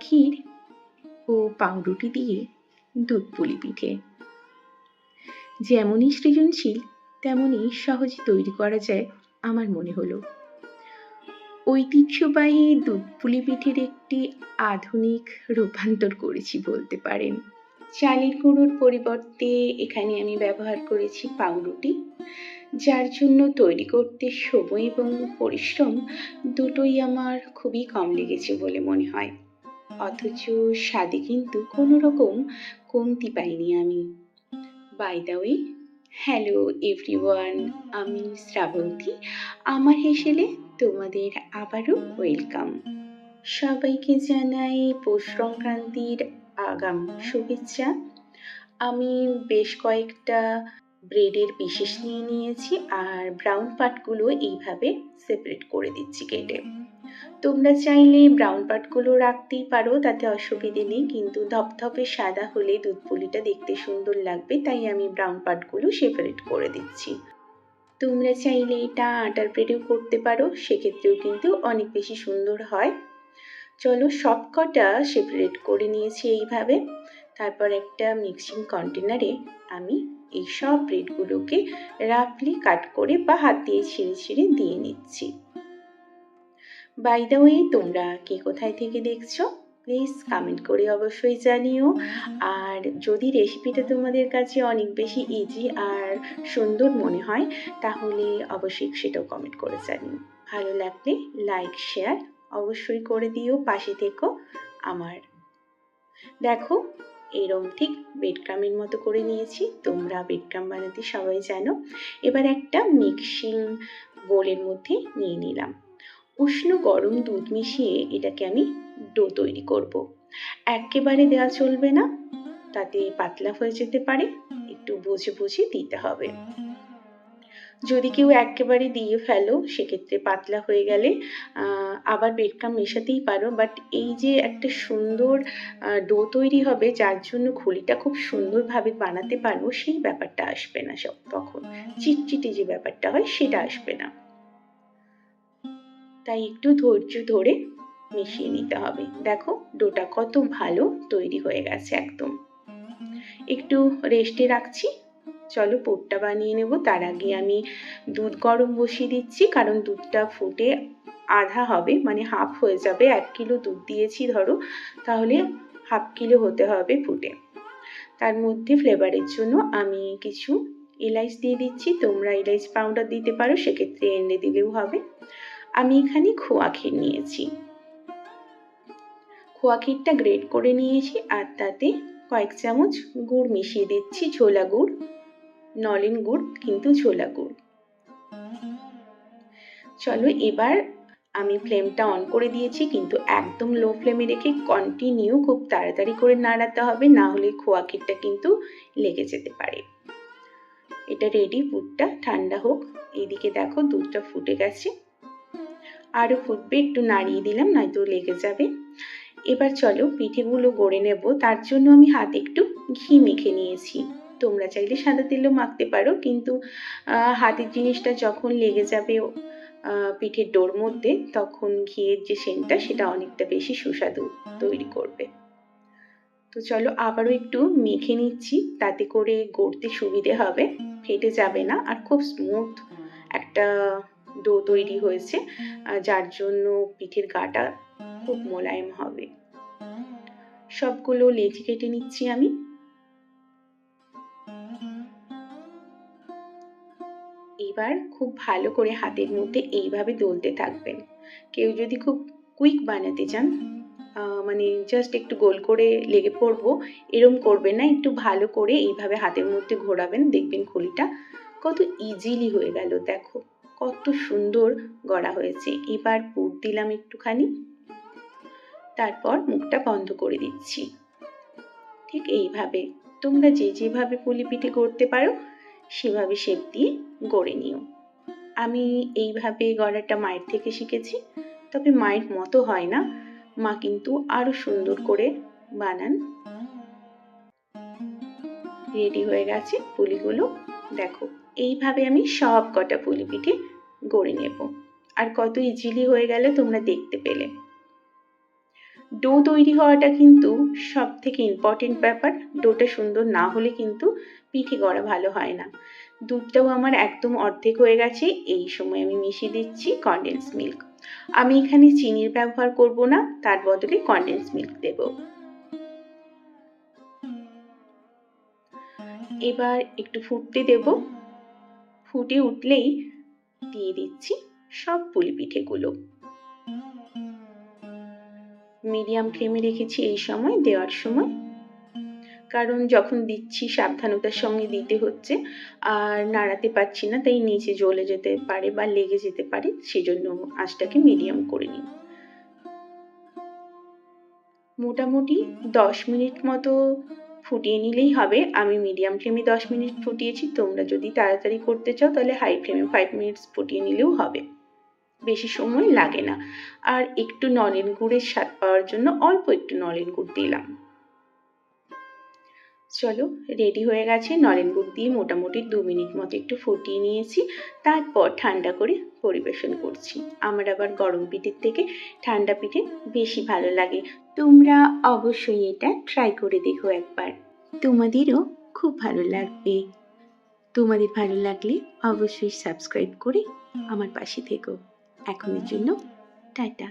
ক্ষীর ও পাউরুটি দিয়ে দুধ পুলি পিঠে। যেমনই সৃজনশীল, তেমনই সহজে তৈরি করা যায় আমার মনে হলো। ঐতিহ্যবাহী দুধ পুলি পিঠের একটি আধুনিক রূপান্তর করেছি বলতে পারেন। চালের গুঁড়োর পরিবর্তে এখানে আমি ব্যবহার করেছি পাউরুটি, যার জন্য তৈরি করতে সময় এবং পরিশ্রম দুটোই আমার খুবই কম লেগেছে বলে মনে হয়। অথচ স্বাদে কিন্তু কোনো রকম কমতি পাইনি আমি। By the way hello everyone আমি শ্রাবন্তী, আমার হেসেলে তোমাদের আবারও ওয়েলকাম সবাইকে জানাই পৌষ সংক্রান্তির আগাম শুভেচ্ছা। আমি বেশ কয়েকটা ব্রেডের পিসেস নিয়ে নিয়েছি আর ব্রাউন পার্টগুলো এইভাবে সেপারেট করে দিচ্ছি কেটে। তোমরা চাইলে ব্রাউন পার্টগুলো রাখতেই পারো, তাতে অসুবিধে নেই, কিন্তু ধপধপে সাদা হলে দুধ পুলিটা দেখতে সুন্দর লাগবে, তাই আমি ব্রাউন পার্টগুলো সেপারেট করে দিচ্ছি। তোমরা চাইলে এটা আটার ব্রেডেও করতে পারো, সেক্ষেত্রেও কিন্তু অনেক বেশি সুন্দর হয়। চলো সব কটা সেপারেট করে নিয়েছি এইভাবে। তারপর একটা মিক্সিং কন্টেনারে আমি এই সব ব্রেডগুলোকে রাফলি কাট করে বা হাত দিয়ে ছিঁড়ে ছিঁড়ে দিয়ে নিচ্ছি। বাই দ্য ওয়ে তোমরা কে কোথায় থেকে দেখছ? প্লিজ কমেন্ট করে অবশ্যই জানিও। আর যদি রেসিপিটা তোমাদের কাছে অনেক বেশি ইজি আর সুন্দর মনে হয় তাহলে অবশ্যই সেটাও কমেন্ট করে জানিও। ভালো লাগলে লাইক শেয়ার অবশ্যই করে দিও পাশে থেকো আমার। দেখো এরম ঠিক বেডক্রামের মতো করে নিয়েছি। তোমরা বেডক্রাম বানাতে সবাই জানো। এবার একটা মিক্সিং বোলের মধ্যে নিয়ে নিলাম। উষ্ণ গরম দুধ মিশিয়ে এটাকে আমি ডো তৈরি করব। একেবারে দেওয়া চলবে না, তাতে পাতলা হয়ে যেতে পারে, একটু বুঝে বুঝে দিতে হবে। যদি কেউ একেবারে দিয়ে ফেলো, সেক্ষেত্রে পাতলা হয়ে গেলে আবার বেডকাম মেশাতেই পারো। বাট এই যে একটা সুন্দর ডো তৈরি হবে, যার জন্য খুলিটা খুব সুন্দরভাবে বানাতে পারব, সেই ব্যাপারটা আসবে না সব তখন। চিটচিটে যে ব্যাপারটা হয়, সেটা আসবে না। তাই একটু ধৈর্য ধরে মিশিয়ে নিতে হবে। দেখো, ডোটা কত ভালো তৈরি হয়ে গেছে একদম। একটু রেস্টে রাখছি। চলো পোটটা বানিয়ে নেব। তার আগে আমি দুধ গরম বসিয়ে দিচ্ছি, কারণ দুধটা ফুটে আধা হবে মানে হাফ হয়ে যাবে। এক কিলো দুধ দিয়েছি ধরো, তাহলে হাফ কিলো হতে হবে ফুটে। তার মধ্যে ফ্লেভারের জন্য আমি কিছু এলাইচ দিয়ে দিচ্ছি। তোমরা এলাইচ পাউডার দিতে পারো, সেক্ষেত্রে এনে দিলেও হবে। আমি এখানে খোয়া ক্ষীর নিয়েছি। খোয়া ক্ষীরটা গ্রেট করে নিয়েছি আর তাতে কয়েক চামচ গুড় মিশিয়ে দিচ্ছি, ছোলা গুড়, নলেন গুড় কিন্তু ছোলা গুড়। চলো এবার আমি ফ্লেমটা অন করে দিয়েছি কিন্তু একদম লো ফ্লেমে রেখে কন্টিনিউ খুব তাড়াতাড়ি করে নাড়াতে হবে, না হলে খোয়া ক্ষীরটা কিন্তু লেগে যেতে পারে। এটা রেডি ফুডটা ঠান্ডা হোক। এদিকে দেখো দুধটা ফুটে গেছে। আরও ফুটবে, একটু নাড়িয়ে দিলাম, নয়তো লেগে যাবে। এবার চলো পিঠেগুলো গড়ে নেব। তার জন্য আমি হাতে একটু ঘি মেখে নিয়েছি। তোমরা চাইলে সাদা তেলও মাখতে পারো, কিন্তু হাতের জিনিসটা যখন লেগে যাবে পিঠের ডোর মধ্যে, তখন ঘিয়ের যে সেন্টটা, সেটা অনেকটা বেশি সুস্বাদু তৈরি করবে। তো চলো আবারও একটু মেখে নিচ্ছি, তাতে করে গড়তে সুবিধে হবে, ফেটে যাবে না, আর খুব স্মুথ একটা ডো তৈরি হয়েছে যার জন্য পিঠের গাটা খুব মোলায়েম হবে। সবগুলো লেচি কেটে নিচ্ছি আমি। এবার খুব ভালো করে হাতের মধ্যে এইভাবে দলতে থাকবেন। কেউ যদি খুব কুইক বানাতে চান মানে জাস্ট একটু গোল করে লেগে পড়ব, এরম করবেন না, একটু ভালো করে এইভাবে হাতের মধ্যে ঘোরাবেন, দেখবেন খুলিটা কত ইজিলি হয়ে গেল, দেখো। কত সুন্দর গড়া হয়েছে। এবার পুর দিলাম একটুখানি। তারপর মুখটা বন্ধ করে দিচ্ছি। ঠিক এইভাবে। তোমরা যে যেভাবে পুলি পিঠে করতে পারো, সেভাবে শেপ দিয়ে গড়ে নিও। আমি এইভাবে গড়াটা মায়ের থেকে শিখেছি। তবে মায়ের মতো হয় না। মা কিন্তু আরও সুন্দর করে বানান। রেডি হয়ে গেছে পুলিগুলো। দেখো, এইভাবে আমি সব কটা পুলি পিঠে গড়ে নেব। আর কত ইজিলি হয়ে গেল তোমরা দেখতে পেলে। ডো তৈরি হওয়াটা কিন্তু সব থেকে ইম্পর্টেন্ট ব্যাপার। ডোটা সুন্দর না হলে কিন্তু পিঠে করা ভালো হয় না। দুধটাও আমার একদম অর্ধেক হয়ে গেছে। এই সময় আমি মিশিয়ে দিচ্ছি কনডেন্স মিল্ক আমি এখানে চিনির ব্যবহার করব না, তার বদলে কনডেন্স মিল্ক দেব। এবার একটু ফুটতে দেব। ফুটে উঠলেই দিয়ে দিচ্ছি সব পুলি পিঠেগুলো। মিডিয়াম ফ্লেমে রেখেছি এই সময়, দেওয়ার সময়। কারণ যখন দিচ্ছি সাবধানতার সঙ্গে দিতে হচ্ছে, আর নাড়াতে পারছি না, তাই নিচে জ্বলে যেতে পারে বা লেগে যেতে পারে, সেজন্য আঁচটাকে মিডিয়াম করে নিন মোটামুটি দশ মিনিট মতো ফুটিয়ে নিলেই হবে। আমি মিডিয়াম ফ্লেমে দশ মিনিট ফুটিয়েছি। তোমরা যদি তাড়াতাড়ি করতে চাও, তাহলে হাই ফ্লেমে ফাইভ মিনিটস ফুটিয়ে নিলেও হবে। বেশি সময় লাগে না। আর একটু নলেন গুড়ের স্বাদ পাওয়ার জন্য অল্প একটু নলেন গুড় দিলাম। চলো রেডি হয়ে গেছে। নলেন গুড় দিয়ে মোটামুটি দু মিনিট মতো একটু ফুটিয়ে নিয়েছি। তারপর ঠান্ডা করে পরিবেশন করছি। আমার আবার গরম পিঠের থেকে ঠান্ডা পিঠে বেশি ভালো লাগে। তোমরা অবশ্যই এটা ট্রাই করে দেখো একবার। তোমাদেরও খুব ভালো লাগবে। তোমাদের ভালো লাগলে অবশ্যই সাবস্ক্রাইব করে আমার পাশে থেকো। এখনের জন্য টাটা।